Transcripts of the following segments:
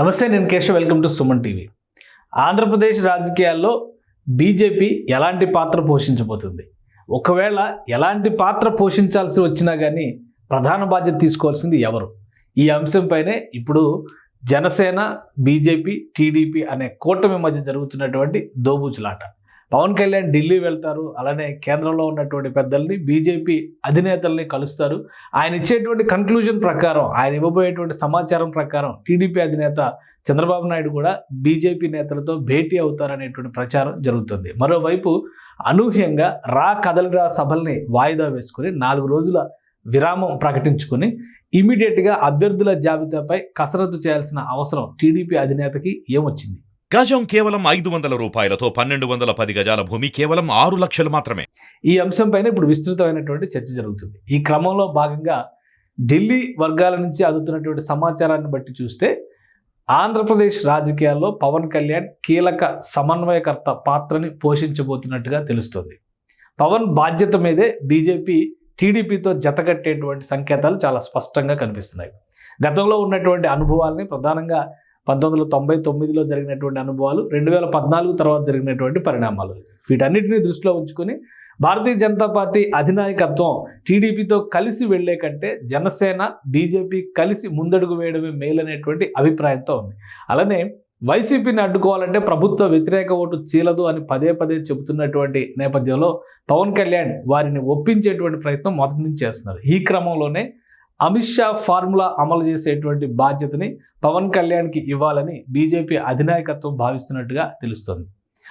నమస్తే నేను Keshav. Welcome to Suman TV. Andhra Pradesh రాజకీయాల్లో బీజేపీ ఎలాంటి పాత్ర పోషించబోతుంది? ఒకవేళ ఎలాంటి పాత్ర పోషించాల్సి వచ్చినా కానీ ప్రధాన బాధ్యత తీసుకోవాల్సింది ఎవరు? ఈ అంశంపైనే ఇప్పుడు జనసేన బీజేపీ టీడీపీ అనే కూటమి మధ్య జరుగుతున్నటువంటి దోబూచులాట. పవన్ కళ్యాణ్ ఢిల్లీ వెళ్తారు. అలానే కేంద్రంలో ఉన్నటువంటి పెద్దల్ని బీజేపీ అధినేతల్ని కలుస్తారు. ఆయన ఇచ్చేటువంటి కన్క్లూజన్ ప్రకారం ఆయన ఇవ్వబోయేటువంటి సమాచారం ప్రకారం టీడీపీ అధినేత చంద్రబాబు నాయుడు కూడా బీజేపీ నేతలతో భేటీ అవుతారనేటువంటి ప్రచారం జరుగుతుంది. మరోవైపు అనూహ్యంగా రా కదలిరా సభల్ని వాయిదా వేసుకుని నాలుగు రోజుల విరామం ప్రకటించుకుని ఇమీడియట్గా అభ్యర్థుల జాబితాపై కసరత్తు చేయాల్సిన అవసరం టీడీపీ అధినేతకి ఏమొచ్చింది? గజం కేవలం ఐదు వందల రూపాయలతో పన్నెండు వందల పది గజాల భూమి కేవలం ఆరు లక్షలు మాత్రమే. ఈ అంశంపైన ఇప్పుడు విస్తృతమైనటువంటి చర్చ జరుగుతుంది. ఈ క్రమంలో భాగంగా ఢిల్లీ వర్గాల నుంచి అందుతున్నటువంటి సమాచారాన్ని బట్టి చూస్తే ఆంధ్రప్రదేశ్ రాజకీయాల్లో పవన్ కళ్యాణ్ కీలక సమన్వయకర్త పాత్రని పోషించబోతున్నట్టుగా తెలుస్తుంది. పవన్ బాధ్యత మీదే బీజేపీ టీడీపీతో జతకట్టేటువంటి సంకేతాలు చాలా స్పష్టంగా కనిపిస్తున్నాయి. గతంలో ఉన్నటువంటి అనుభవాల్ని ప్రధానంగా పంతొమ్మిది వందల తొంభై తొమ్మిదిలో జరిగినటువంటి అనుభవాలు రెండు వేల పద్నాలుగు తర్వాత జరిగినటువంటి పరిణామాలు. వీటన్నిటిని దృష్టిలో ఉంచుకొని భారతీయ జనతా పార్టీ అధినాయకత్వం టీడీపీతో కలిసి వెళ్ళే కంటే జనసేన బీజేపీ కలిసి ముందడుగు వేయడమే మేలనేటువంటి అభిప్రాయంతో ఉంది. అలానే వైసీపీని అడ్డుకోవాలంటే ప్రభుత్వ వ్యతిరేక ఓటు చీలదు అని పదే పదే చెబుతున్నటువంటి నేపథ్యంలో పవన్ కళ్యాణ్ వారిని ఒప్పించేటువంటి ప్రయత్నం మొదటి నుంచి చేస్తున్నారు. ఈ క్రమంలోనే అమిత్ షా ఫార్ములా అమలు చేసేటువంటి బాధ్యతని పవన్ కళ్యాణ్కి ఇవ్వాలని బీజేపీ అధినాయకత్వం భావిస్తున్నట్టుగా తెలుస్తోంది.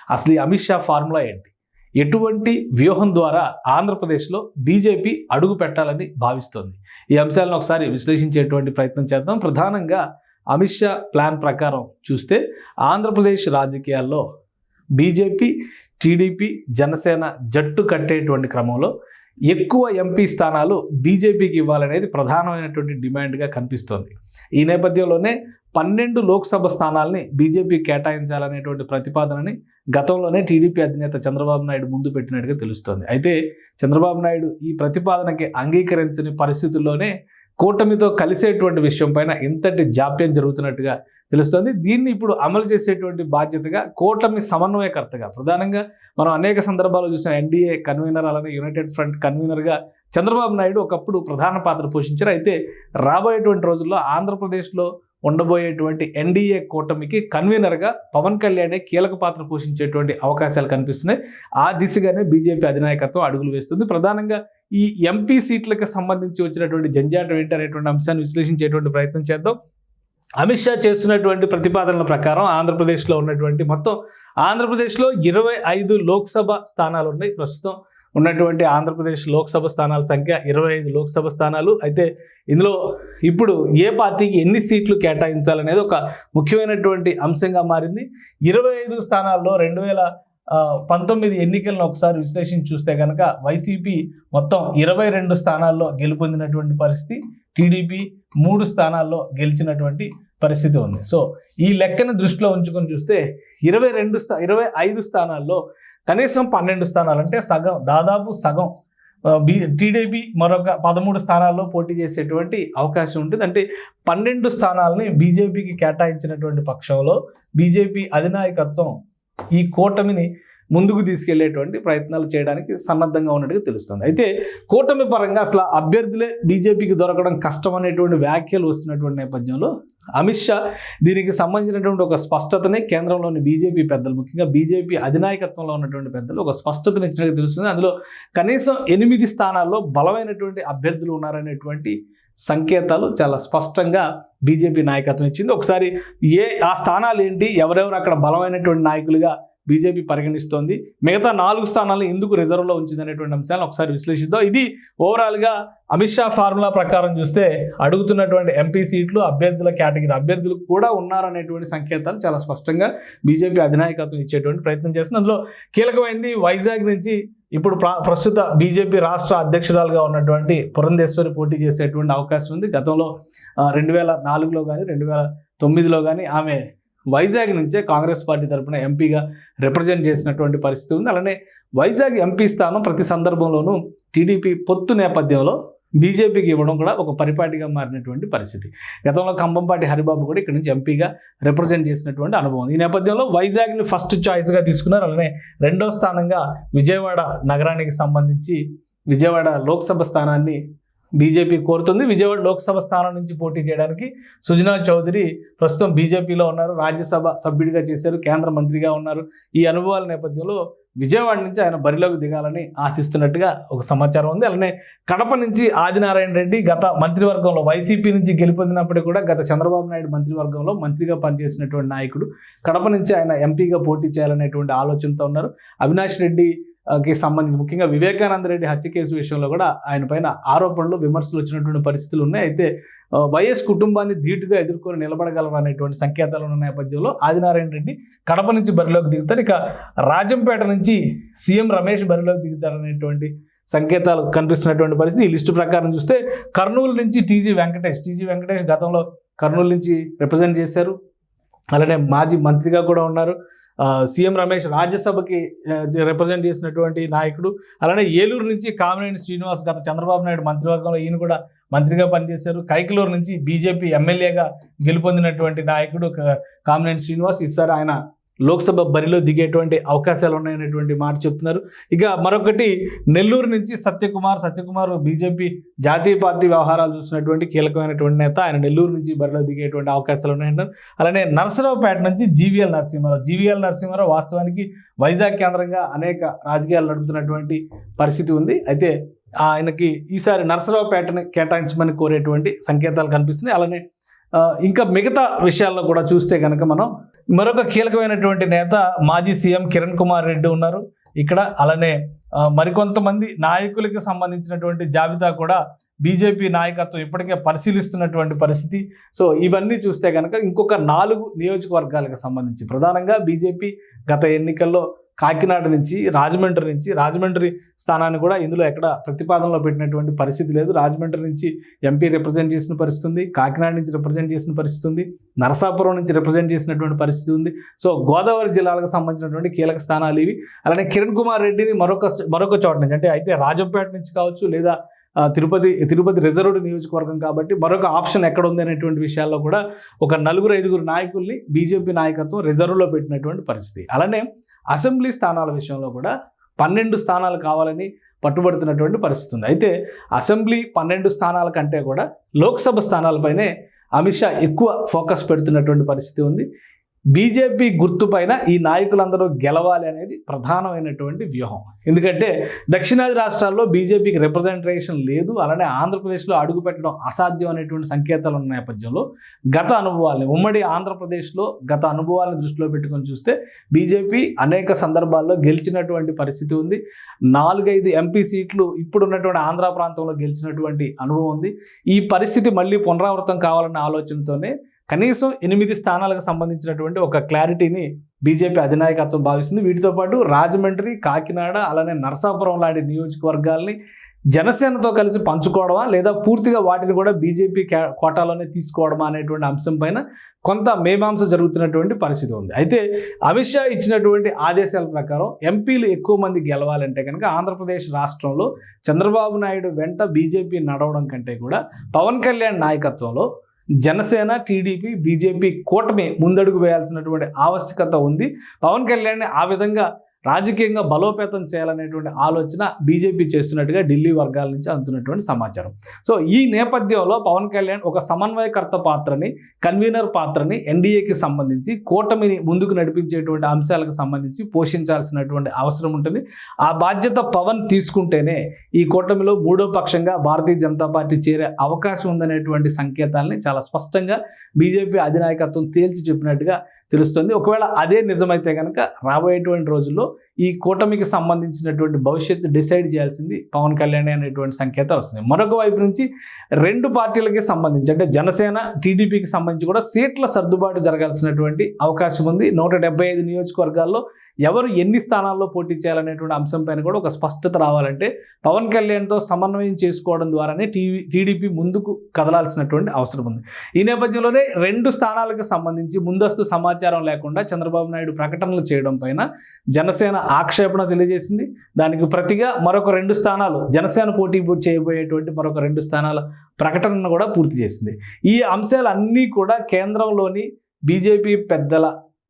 అసలు ఈ అమిత్ షా ఫార్ములా ఏంటి? ఎటువంటి వ్యూహం ద్వారా ఆంధ్రప్రదేశ్లో బీజేపీ అడుగు పెట్టాలని భావిస్తోంది? ఈ అంశాలను ఒకసారి విశ్లేషించేటువంటి ప్రయత్నం చేద్దాం. ప్రధానంగా అమిత్ షా ప్లాన్ ప్రకారం చూస్తే ఆంధ్రప్రదేశ్ రాజకీయాల్లో బీజేపీ టీడీపీ జనసేన జట్టు కట్టేటువంటి క్రమంలో ఎక్కువ ఎంపీ స్థానాలు బీజేపీకి ఇవ్వాలనేది ప్రధానమైనటువంటి డిమాండ్గా కనిపిస్తోంది. ఈ నేపథ్యంలోనే పన్నెండు లోక్సభ స్థానాల్ని బీజేపీ కేటాయించాలనేటువంటి ప్రతిపాదనని గతంలోనే టీడీపీ అధినేత చంద్రబాబు నాయుడు ముందు పెట్టినట్టుగా తెలుస్తోంది. అయితే చంద్రబాబు నాయుడు ఈ ప్రతిపాదనకి అంగీకరించని పరిస్థితుల్లోనే కూటమితో కలిసేటువంటి విషయం పైన ఇంతటి జాప్యం జరుగుతున్నట్టుగా తెలుస్తోంది. దీన్ని ఇప్పుడు అమలు చేసేటువంటి బాధ్యతగా కూటమి సమన్వయకర్తగా ప్రధానంగా మనం అనేక సందర్భాల్లో చూసిన ఎన్డీఏ కన్వీనర్ అలానే యునైటెడ్ ఫ్రంట్ కన్వీనర్గా చంద్రబాబు నాయుడు ఒకప్పుడు ప్రధాన పాత్ర పోషించారు. అయితే రాబోయేటువంటి రోజుల్లో ఆంధ్రప్రదేశ్లో ఉండబోయేటువంటి ఎన్డీఏ కూటమికి కన్వీనర్గా పవన్ కళ్యాణే కీలక పాత్ర పోషించేటువంటి అవకాశాలు కనిపిస్తున్నాయి. ఆ దిశగానే బీజేపీ అధినాయకత్వం అడుగులు వేస్తుంది. ప్రధానంగా ఈ ఎంపీ సీట్లకు సంబంధించి వచ్చినటువంటి జంజాటం ఏంటి అనేటువంటి అంశాన్ని విశ్లేషించేటువంటి ప్రయత్నం చేద్దాం. అమిత్ షా చేస్తున్నటువంటి ప్రతిపాదనల ప్రకారం ఆంధ్రప్రదేశ్లో ఉన్నటువంటి మొత్తం ఆంధ్రప్రదేశ్లో ఇరవై ఐదు లోక్సభ స్థానాలు ఉన్నాయి. ప్రస్తుతం ఉన్నటువంటి ఆంధ్రప్రదేశ్ లోక్సభ స్థానాల సంఖ్య ఇరవై ఐదు లోక్సభ స్థానాలు. అయితే ఇందులో ఇప్పుడు ఏ పార్టీకి ఎన్ని సీట్లు కేటాయించాలనేది ఒక ముఖ్యమైనటువంటి అంశంగా మారింది. ఇరవై ఐదు స్థానాల్లో రెండు వేల పంతొమ్మిది ఎన్నికలను ఒకసారి విశ్లేషించి చూస్తే కనుక వైసీపీ మొత్తం ఇరవై రెండు స్థానాల్లో గెలుపొందినటువంటి పరిస్థితి టీడీపీ మూడు స్థానాల్లో గెలిచినటువంటి పరిస్థితి ఉంది. సో ఈ లెక్కను దృష్టిలో ఉంచుకొని చూస్తే ఇరవై రెండు స్థా ఇరవై ఐదు స్థానాల్లో కనీసం పన్నెండు స్థానాలు అంటే సగం దాదాపు సగం. బి టీడీపీ మరొక పదమూడు స్థానాల్లో పోటీ చేసేటువంటి అవకాశం ఉంటుంది. అంటే పన్నెండు స్థానాలని బీజేపీకి కేటాయించినటువంటి పక్షంలో బీజేపీ అధినాయకత్వం ఈ కూటమిని ముందుకు తీసుకెళ్ళేటువంటి ప్రయత్నాలు చేయడానికి సన్నద్ధంగా ఉన్నట్టుగా తెలుస్తుంది. అయితే కూటమి పరంగా అసలు అభ్యర్థులే బీజేపీకి దొరకడం కష్టం అనేటువంటి వ్యాఖ్యలు వస్తున్నటువంటి నేపథ్యంలో అమిత్ షా దీనికి సంబంధించినటువంటి ఒక స్పష్టతని కేంద్రంలోని బీజేపీ పెద్దలు ముఖ్యంగా బీజేపీ అధినాయకత్వంలో ఉన్నటువంటి పెద్దలు ఒక స్పష్టతను ఇచ్చినట్టు తెలుస్తుంది. అందులో కనీసం ఎనిమిది స్థానాల్లో బలమైనటువంటి అభ్యర్థులు ఉన్నారనేటువంటి సంకేతాలు చాలా స్పష్టంగా బీజేపీ నాయకత్వం ఇచ్చింది. ఒకసారి ఏ ఆ స్థానాలు ఏంటి? ఎవరెవరు అక్కడ బలమైనటువంటి నాయకులుగా బీజేపీ పరిగణిస్తోంది. మిగతా నాలుగు స్థానాలు ఎందుకు రిజర్వ్లో ఉంచింది అనేటువంటి అంశాలను ఒకసారి విశ్లేషిద్దాం. ఇది ఓవరాల్గా అమిత్ షా ఫార్ములా ప్రకారం చూస్తే అడుగుతున్నటువంటి ఎంపీ సీట్లు అభ్యర్థుల కేటగిరీ అభ్యర్థులు కూడా ఉన్నారనేటువంటి సంకేతాలు చాలా స్పష్టంగా బీజేపీ అధినాయకత్వం ఇచ్చేటువంటి ప్రయత్నం చేస్తుంది. అందులో కీలకమైనది వైజాగ్ నుంచి ఇప్పుడు ప్రస్తుత బీజేపీ రాష్ట్ర అధ్యక్షురాలుగా ఉన్నటువంటి పురంధేశ్వరి పోటీ చేసేటువంటి అవకాశం ఉంది. గతంలో రెండు వేల నాలుగులో కానీ రెండు వేల తొమ్మిదిలో కానీ ఆమె వైజాగ్ నుంచే కాంగ్రెస్ పార్టీ తరపున ఎంపీగా రిప్రజెంట్ చేసినటువంటి పరిస్థితి ఉంది. అలానే వైజాగ్ ఎంపీ స్థానం ప్రతి సందర్భంలోనూ టీడీపీ పొత్తు నేపథ్యంలో బీజేపీకి ఇవ్వడం కూడా ఒక పరిపాటిగా మారినటువంటి పరిస్థితి. గతంలో కంబంపాటి హరిబాబు కూడా ఇక్కడ నుంచి ఎంపీగా రిప్రజెంట్ చేసినటువంటి అనుభవం ఈ నేపథ్యంలో వైజాగ్ని ఫస్ట్ చాయిస్గా తీసుకున్నారు. అలానే రెండో స్థానంగా విజయవాడ నగరానికి సంబంధించి విజయవాడ లోక్సభ స్థానాన్ని బీజేపీ కోరుతుంది. విజయవాడ లోక్సభ స్థానం నుంచి పోటీ చేయడానికి సుజనా చౌదరి ప్రస్తుతం బీజేపీలో ఉన్నారు. రాజ్యసభ సభ్యుడిగా చేశారు కేంద్ర మంత్రిగా ఉన్నారు. ఈ అనుభవాల నేపథ్యంలో విజయవాడ నుంచి ఆయన బరిలోకి దిగాలని ఆశిస్తున్నట్టుగా ఒక సమాచారం ఉంది. అలానే కడప నుంచి ఆదినారాయణ రెడ్డి గత మంత్రివర్గంలో వైసీపీ నుంచి గెలుపొందినప్పటికీ కూడా గత చంద్రబాబు నాయుడు మంత్రివర్గంలో మంత్రిగా పనిచేసినటువంటి నాయకుడు. కడప నుంచి ఆయన ఎంపీగా పోటీ చేయాలనేటువంటి ఆలోచనతో ఉన్నారు. అవినాష్ రెడ్డి కి సంబంధించి ముఖ్యంగా వివేకానంద రెడ్డి హత్య కేసు విషయంలో కూడా ఆయన పైన ఆరోపణలు విమర్శలు వచ్చినటువంటి పరిస్థితులు ఉన్నాయి. అయితే వైఎస్ కుటుంబాన్ని ధీటుగా ఎదుర్కొని నిలబడగలరు అనేటువంటి సంకేతాలు ఉన్న నేపథ్యంలో ఆదినారాయణ రెడ్డి కడప నుంచి బరిలోకి దిగుతారు. ఇక రాజంపేట నుంచి సీఎం రమేష్ బరిలోకి దిగుతారనేటువంటి సంకేతాలు కనిపిస్తున్నటువంటి పరిస్థితి. ఈ లిస్టు ప్రకారం చూస్తే కర్నూలు నుంచి టీజీ వెంకటేష్ టీజీ వెంకటేష్ గతంలో కర్నూలు నుంచి రిప్రజెంట్ చేశారు. అలానే మాజీ మంత్రిగా కూడా ఉన్నారు. సీఎం రమేష్ రాజ్యసభకి రిప్రజెంట్ చేసినటువంటి నాయకుడు అలానే ఏలూరు నుంచి కామినేని శ్రీనివాస్ గత చంద్రబాబు నాయుడు మంత్రివర్గంలో ఈయన కూడా మంత్రిగా పనిచేశారు. కైకలూరు నుంచి బీజేపీ ఎమ్మెల్యేగా గెలుపొందినటువంటి నాయకుడు కామినేని శ్రీనివాస్. ఈసారి ఆయన లోక్సభ బరిలో దిగేటువంటి అవకాశాలు ఉన్నాయనేటువంటి మాట చెప్తున్నారు. ఇక మరొకటి నెల్లూరు నుంచి సత్యకుమార్ సత్యకుమార్ బీజేపీ జాతీయ పార్టీ వ్యవహారాలు చూసినటువంటి కీలకమైనటువంటి నేత ఆయన నెల్లూరు నుంచి బరిలో దిగేటువంటి అవకాశాలు ఉన్నాయంటారు అలానే నరసరావుపేట నుంచి జీవీఎల్ నరసింహారావు జీవీఎల్ నరసింహారావు వాస్తవానికి వైజాగ్ కేంద్రంగా అనేక రాజకీయాలు నడుపుతున్నటువంటి పరిస్థితి ఉంది. అయితే ఆయనకి ఈసారి నరసరావుపేటని కేటాయించమని కోరేటువంటి సంకేతాలు కనిపిస్తున్నాయి. అలానే ఇంకా మిగతా విషయాల్లో కూడా చూస్తే కనుక మనం మరొక కీలకమైనటువంటి నేత మాజీ సీఎం కిరణ్ కుమార్ రెడ్డి ఉన్నారు. ఇక్కడ అలానే మరికొంతమంది నాయకులకు సంబంధించినటువంటి జాబితా కూడా బీజేపీ నాయకత్వం ఇప్పటికే పరిశీలిస్తున్నటువంటి పరిస్థితి. సో ఇవన్నీ చూస్తే కనుక ఇంకొక నాలుగు నియోజకవర్గాలకు సంబంధించి ప్రధానంగా బీజేపీ గత ఎన్నికల్లో కాకినాడ నుంచి రాజమండ్రి నుంచి రాజమండ్రి స్థానాన్ని కూడా ఇందులో ఎక్కడ ప్రతిపాదనలో పెట్టినటువంటి పరిస్థితి లేదు. రాజమండ్రి నుంచి ఎంపీ రిప్రజెంట్ చేసిన పరిస్థితి ఉంది కాకినాడ నుంచి రిప్రజెంట్ చేసిన పరిస్థితి ఉంది నరసాపురం నుంచి రిప్రజెంట్ చేసినటువంటి పరిస్థితి ఉంది. సో గోదావరి జిల్లాలకు సంబంధించినటువంటి కీలక స్థానాలు ఇవి. అలానే కిరణ్ కుమార్ రెడ్డిని మరొక మరొక చోట నుంచి అంటే అయితే రాజంపేట నుంచి కావచ్చు లేదా తిరుపతి తిరుపతి రిజర్వ్డ్ నియోజకవర్గం కాబట్టి మరొక ఆప్షన్ ఎక్కడ ఉంది అనేటువంటి విషయాల్లో కూడా ఒక నలుగురు ఐదుగురు నాయకుల్ని బీజేపీ నాయకత్వం రిజర్వ్లో పెట్టినటువంటి పరిస్థితి. అలానే అసెంబ్లీ స్థానాల విషయంలో కూడా పన్నెండు స్థానాలు కావాలని పట్టుబడుతున్నటువంటి పరిస్థితి ఉంది. అయితే అసెంబ్లీ పన్నెండు స్థానాల కంటే కూడా లోక్సభ స్థానాలపైనే అమిత్ షా ఎక్కువ ఫోకస్ పెడుతున్నటువంటి పరిస్థితి ఉంది. బీజేపీ గుర్తుపైన ఈ నాయకులందరూ గెలవాలి అనేది ప్రధానమైనటువంటి వ్యూహం. ఎందుకంటే దక్షిణాది రాష్ట్రాల్లో బీజేపీకి రిప్రజెంటేషన్ లేదు అలానే ఆంధ్రప్రదేశ్లో అడుగు పెట్టడం అసాధ్యం అనేటువంటి సంకేతాలు ఉన్న నేపథ్యంలో గత అనుభవాల్ని ఉమ్మడి ఆంధ్రప్రదేశ్లో గత అనుభవాలను దృష్టిలో పెట్టుకొని చూస్తే బీజేపీ అనేక సందర్భాల్లో గెలిచినటువంటి పరిస్థితి ఉంది. నాలుగైదు ఎంపీ సీట్లు ఇప్పుడున్నటువంటి ఆంధ్ర ప్రాంతంలో గెలిచినటువంటి అనుభవం ఉంది. ఈ పరిస్థితి మళ్ళీ పునరావృతం కావాలన్న ఆలోచనతోనే కనీసం ఎనిమిది స్థానాలకు సంబంధించినటువంటి ఒక క్లారిటీని బీజేపీ అధినాయకత్వం భావిస్తుంది. వీటితో పాటు రాజమండ్రి కాకినాడ అలానే నరసాపురం లాంటి నియోజకవర్గాల్ని జనసేనతో కలిసి పంచుకోవడమా లేదా పూర్తిగా వాటిని కూడా బీజేపీ కే- కోటాలోనే తీసుకోవడమా అనేటువంటి అంశం పైన కొంత మేమాంస జరుగుతున్నటువంటి పరిస్థితి ఉంది. అయితే అమిత్ షా ఇచ్చినటువంటి ఆదేశాల ప్రకారం ఎంపీలు ఎక్కువ మంది గెలవాలంటే కనుక ఆంధ్రప్రదేశ్ రాష్ట్రంలో చంద్రబాబు నాయుడు వెంట బీజేపీ నడవడం కంటే కూడా పవన్ కళ్యాణ్ నాయకత్వంలో జనసేన టీడీపీ బీజేపీ కూటమి ముందడుగు వేయాల్సినటువంటి ఆవశ్యకత ఉంది. పవన్ కళ్యాణ్ ఆ విధంగా రాజకీయంగా బలోపేతం చేయాలనేటువంటి ఆలోచన బీజేపీ చేస్తున్నట్టుగా ఢిల్లీ వర్గాల నుంచి అందుతున్నటువంటి సమాచారం. సో ఈ నేపథ్యంలో పవన్ కళ్యాణ్ ఒక సమన్వయకర్త పాత్రని కన్వీనర్ పాత్రని ఎన్డీఏకి సంబంధించి కూటమిని ముందుకు నడిపించేటువంటి అంశాలకు సంబంధించి పోషించాల్సినటువంటి అవసరం ఉంటుంది. ఆ బాధ్యత పవన్ తీసుకుంటేనే ఈ కూటమిలో మూడో పక్షంగా భారతీయ జనతా పార్టీ చేరే అవకాశం ఉందనేటువంటి సంకేతాలని చాలా స్పష్టంగా బీజేపీ అధినాయకత్వం తేల్చి చెప్పినట్టుగా తెలుస్తుంది. ఒకవేళ అదే నిజమైతే కనుక రాబోయేటువంటి రోజుల్లో ఈ కూటమికి సంబంధించినటువంటి భవిష్యత్తు డిసైడ్ చేయాల్సింది పవన్ కళ్యాణ్ అనేటువంటి సంకేతాలు వస్తుంది. మరొక వైపు నుంచి రెండు పార్టీలకి సంబంధించి అంటే జనసేన టీడీపీకి సంబంధించి కూడా సీట్ల సర్దుబాటు జరగాల్సినటువంటి అవకాశం ఉంది. నూట ఐదు నియోజకవర్గాల్లో ఎవరు ఎన్ని స్థానాల్లో పోటీ చేయాలనేటువంటి అంశం పైన కూడా ఒక స్పష్టత రావాలంటే పవన్ కళ్యాణ్తో సమన్వయం చేసుకోవడం ద్వారానే టీవీ టీడీపీ ముందుకు కదలాల్సినటువంటి అవసరం ఉంది. ఈ నేపథ్యంలోనే రెండు స్థానాలకు సంబంధించి ముందస్తు సమాచారం లేకుండా చంద్రబాబు నాయుడు ప్రకటనలు చేయడం పైన జనసేన ఆక్షేపణ తెలియజేసింది. దానికి ప్రతిగా మరొక రెండు స్థానాలు జనసేన పోటీ చేయబోయేటువంటి మరొక రెండు స్థానాల ప్రకటనను కూడా పూర్తి చేసింది. ఈ అంశాలన్నీ కూడా కేంద్రంలోని బీజేపీ పెద్దల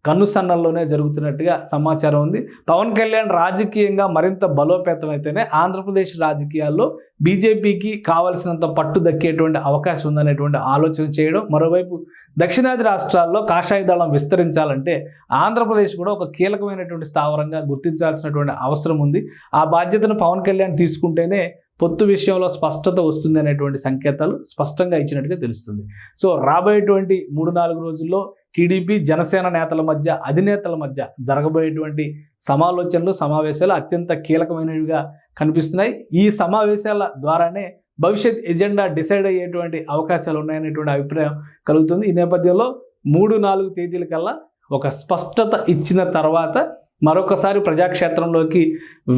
కన్నుసన్నల్లోనే జరుగుతున్నట్టుగా సమాచారం ఉంది. పవన్ కళ్యాణ్ రాజకీయంగా మరింత బలోపేతం అయితేనే ఆంధ్రప్రదేశ్ రాజకీయాల్లో బీజేపీకి కావలసినంత పట్టు దక్కేటువంటి అవకాశం ఉందనేటువంటి ఆలోచన చేయడం. మరోవైపు దక్షిణాది రాష్ట్రాల్లో కాషాయ దళం విస్తరించాలంటే ఆంధ్రప్రదేశ్ కూడా ఒక కీలకమైనటువంటి స్థావరంగా గుర్తించాల్సినటువంటి అవసరం ఉంది. ఆ బాధ్యతను పవన్ కళ్యాణ్ తీసుకుంటేనే పొత్తు విషయంలో స్పష్టత వస్తుంది అనేటువంటి సంకేతాలు స్పష్టంగా ఇచ్చినట్టుగా తెలుస్తుంది. సో రాబోయేటువంటి మూడు నాలుగు రోజుల్లో టీడీపీ జనసేన నేతల మధ్య అధినేతల మధ్య జరగబోయేటువంటి సమాలోచనలు సమావేశాలు అత్యంత కీలకమైనవిగా కనిపిస్తున్నాయి. ఈ సమావేశాల ద్వారానే భవిష్యత్ ఎజెండా డిసైడ్ అయ్యేటువంటి అవకాశాలు ఉన్నాయనేటువంటి అభిప్రాయం కలుగుతుంది. ఈ నేపథ్యంలో మూడు నాలుగు తేదీల కల్లా ఒక స్పష్టత ఇచ్చిన తర్వాత మరొకసారి ప్రజాక్షేత్రంలోకి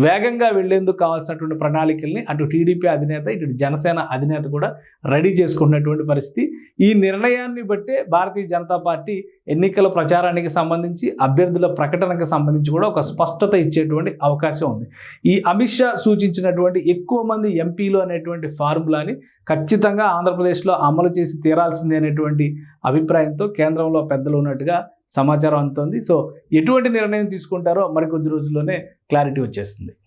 వేగంగా వెళ్ళేందుకు కావాల్సినటువంటి ప్రణాళికల్ని అటు టీడీపీ అధినేత ఇటు జనసేన అధినేత కూడా రెడీ చేసుకున్నటువంటి పరిస్థితి. ఈ నిర్ణయాన్ని బట్టే భారతీయ జనతా పార్టీ ఎన్నికల ప్రచారానికి సంబంధించి అభ్యర్థుల ప్రకటనకు సంబంధించి కూడా ఒక స్పష్టత ఇచ్చేటువంటి అవకాశం ఉంది. ఈ అమిత్ షా సూచించినటువంటి ఎక్కువ మంది ఎంపీలు అనేటువంటి ఫార్ములాని ఖచ్చితంగా ఆంధ్రప్రదేశ్లో అమలు చేసి తీరాల్సిందే అనేటువంటి అభిప్రాయంతో కేంద్రంలో పెద్దలు ఉన్నట్టుగా సమాచారం అందుతుంది. సో ఎటువంటి నిర్ణయం తీసుకుంటారో మరికొద్ది రోజుల్లోనే క్లారిటీ వచ్చేస్తుంది.